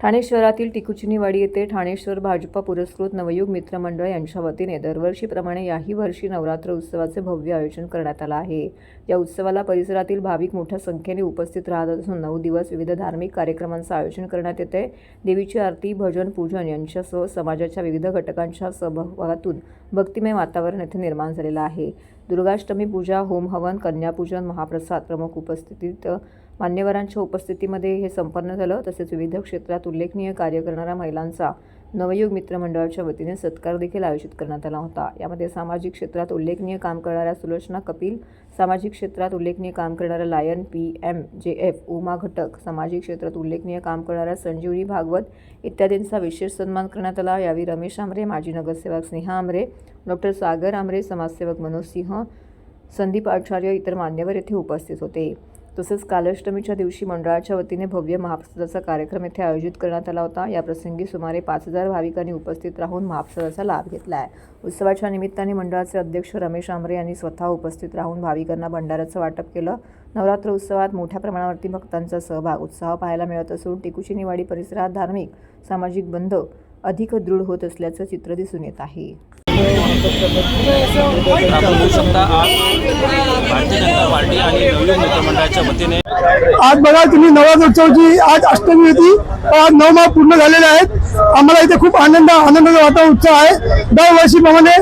ठाणे शहरातील टिकुचिनीवाडी येथे ठाणेश्वर भाजपा पुरस्कृत नवयुग मित्र मंडळ यांच्या वतीने दरवर्षीप्रमाणे याही वर्षी नवरात्र उत्सवाचे भव्य आयोजन करण्यात आलं आहे. या उत्सवाला परिसरातील भाविक मोठ्या संख्येने उपस्थित राहत असून नऊ दिवस विविध धार्मिक कार्यक्रमांचं आयोजन करण्यात येते. देवीची आरती भजन पूजन यांच्यासह समाजाच्या विविध घटकांच्या सहभागातून भक्तिमय वातावरण येथे निर्माण झालेलं आहे. दुर्गाष्टमी पूजा होम हवन कन्यापूजन महाप्रसाद प्रमुख उपस्थितीत मान्यवरांच्या उपस्थितीमध्ये हे संपन्न झालं. तसेच विविध क्षेत्रात उल्लेखनीय कार्य करणाऱ्या महिलांचा नवयुग मित्रमंडळाच्या वतीने सत्कार देखील आयोजित करण्यात आला होता. यामध्ये सामाजिक क्षेत्रात उल्लेखनीय काम करणाऱ्या सुलोचना कपिल सामाजिक क्षेत्रात उल्लेखनीय काम करणाऱ्या lion P M J F Uma Ghatak सामाजिक क्षेत्रात उल्लेखनीय काम करणाऱ्या संजीवनी भागवत इत्यादींचा विशेष सन्मान करण्यात आला. यावेळी रमेश आमरे माजी नगरसेवक स्नेहा आमरे डॉक्टर सागर आमरे समाजसेवक मनोज सिंह संदीप आचार्य इतर मान्यवर येथे उपस्थित होते. तसेच कालाष्टमीच्या दिवशी मंडळाच्या वतीने भव्य महाप्रसादाचा कार्यक्रम येथे आयोजित करण्यात आला होता या प्रसंगी सुमारे पाच हजार भाविकांनी उपस्थित राहून महाप्रसादाचा लाभ घेतला आहे उत्सवाच्या निमित्ताने मंडळाचे अध्यक्ष रमेश आमरे यांनी स्वतः उपस्थित राहून भाविकांना भंडाऱ्याचं वाटप केलं नवरात्र उत्सवात मोठ्या प्रमाणावरती भक्तांचा सहभाग उत्साह पाहायला मिळत असून टिकुचिनीवाडी परिसरात धार्मिक सामाजिक बंध अधिक दृढ होत असल्याचं चित्र दिसून येत आहे आज पार्टी आणि नवयुग मित्रमंडळाच्या वतीने आज बघा तुम्ही नवरात्रोत्सवाची आज अष्टमी होती. आज नऊ माह पूर्ण झालेले आहेत. आम्हाला इथे खूप आनंद आनंदाचा वातावरण उत्सव आहे. दरवर्षीप्रमाणे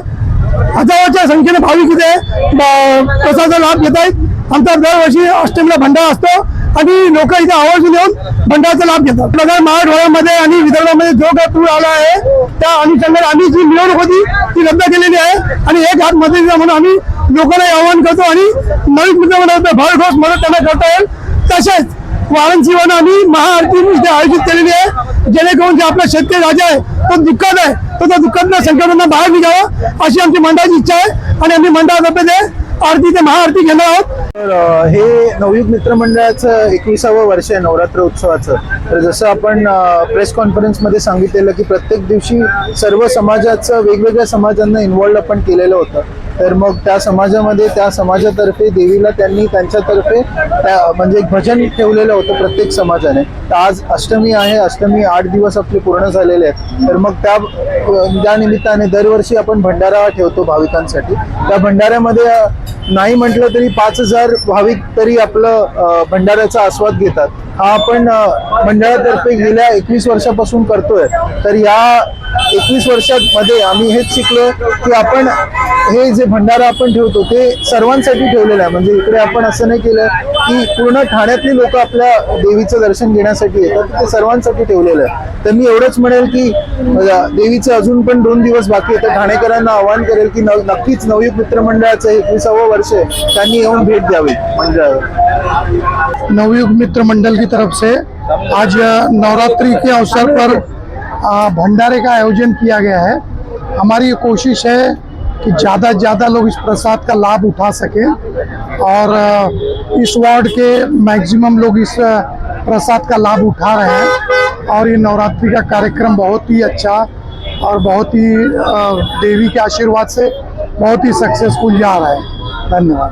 हजारोच्या संख्येने भाविक इथे ब- प्रसादाचा लाभ घेत आहेत. आमचा दरवर्षी अष्टमीला भंडारा असतो आणि लोक इथे आवर्जून येऊन भंडाराचा लाभ घेतात. प्रकार मराठवाड्यामध्ये आणि विदर्भामध्ये जो काही पूर आला आहे त्या अनुषंगाने आम्ही जी मिळवणूक होती ती रद्द केलेली आहे. आणि एक हात मदतीचा म्हणून आम्ही लोकांना आवाहन करतो आणि नवीन मित्रमंडळाचा भरघोस मदत त्यांना करता येईल. तसेच वाराणसीवन आम्ही महाआरती इथे आयोजित केलेली आहे. जेणेकरून जे आपला शेतकरी राजा आहे तो दुःखात आहे तो त्या दुःखातल्या संकटांना बाहेर निघावा अशी आमची मंडळाची इच्छा आहे आणि आम्ही मंडळातर्फे ते आरती ते महाआरती घेणार आहोत. तर हे नवयुग मित्र मंडळाचं एकविसावं वर्ष आहे नवरात्र उत्सवाचं. तर जसं आपण प्रेस कॉन्फरन्समध्ये सांगितलेलं की प्रत्येक दिवशी सर्व समाजाचं वेगवेगळ्या समाजांना इन्व्हॉल्ड आपण केलेलं होतं. तर मग त्या समाजामध्ये त्या समाजातर्फे देवीला त्यांनी त्यांच्यातर्फे त्या म्हणजे एक भजन ठेवलेलं होतं प्रत्येक समाजाने. तर आज अष्टमी आहे अष्टमी आठ दिवस आपले पूर्ण झालेले आहेत. तर मग त्या त्या निमित्ताने दरवर्षी आपण भंडारा ठेवतो भाविकांसाठी. त्या भंडाऱ्यामध्ये नाही म्हटलं तरी पाच हजार भाविक तरी आपलं भंडाऱ्याचा आस्वाद घेतात. हा आपण मंडळातर्फे गेल्या एकवीस वर्षापासून करतोय. तर या एकवीस वर्षांमध्ये आम्ही हेच शिकलो की आपण हे जे भंडारा आपण ठेवतो ते सर्वांसाठी ठेवलेलं आहे. म्हणजे इकडे आपण असं नाही केलं की पूर्ण ठाण्यातली लोक आपल्या देवीचं दर्शन घेण्यासाठी येतात ते सर्वांसाठी ठेवलेलं आहे. तर मी एवढंच म्हणेल की देवीचं देवीचे अजून पण दोन दिवस बाकी आहे तर ठाणेकरांना आवाहन करेल की नव- नक्कीच नवयुग मित्रमंडळाचं हे एकविसावं वर्ष त्यांनी येऊन भेट द्यावी. म्हणजे मंडळावर नवयुग मित्र मंडल की तरफ से आज नवरात्रि के अवसर पर भंडारे का आयोजन किया गया है। हमारी ये कोशिश है कि ज़्यादा से ज़्यादा लोग इस प्रसाद का लाभ उठा सकें और इस वार्ड के मैक्सिमम लोग इस प्रसाद का लाभ उठा रहे हैं और ये नवरात्रि का कार्यक्रम बहुत ही अच्छा और बहुत ही देवी के आशीर्वाद से बहुत ही सक्सेसफुल जा रहा है। धन्यवाद।